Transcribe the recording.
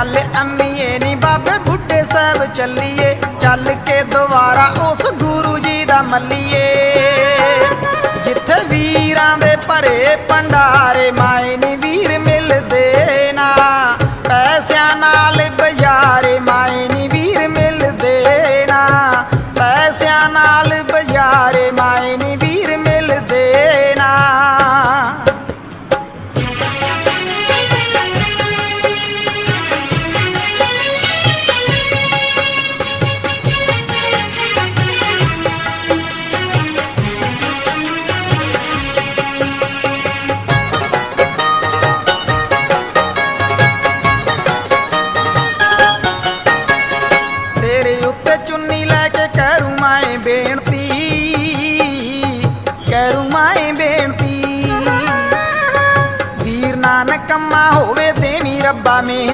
ਚੱਲ ਅੰਮੀਏ ਨੀ ਬਾਬੇ, ਬੁੱਢੇ ਸਾਹਿਬ ਚੱਲੀਏ। ਚੱਲ ਕੇ ਦੁਬਾਰਾ ਉਸ ਗੁਰੂ ਜੀ ਦਾ ਮੱਲੀਏ। ਜਿੱਥੇ ਵੀਰਾਂ ਦੇ ਭਰੇ ਪੰਡਾਰੇ ਮਾਏ ਨੀ ਵੀਰ ਮਿਲਦੇ ਨਾ। ਪੈਸਿਆਂ ਨਾਲ ਬਜ਼ਾਰੇ, ਮਾਏ ਨੀ ਵੀਰ ਮਿਲਦੇ ਨਾ। ਪੈਸਿਆਂ ਨਾਲ ਬਜ਼ਾਰੇ, ਮਾਏ ਨੀ ਤੇ ਚੁੰਨੀ ਲੈ ਕੇ ਕਰੂ ਮੈਂ ਬੇਨਤੀ ਕਰੂ ਮੈਂ ਬੇਨਤੀ। ਵੀਰ ਨਾਨਕ ਕੰਮਾ ਹੋਵੇ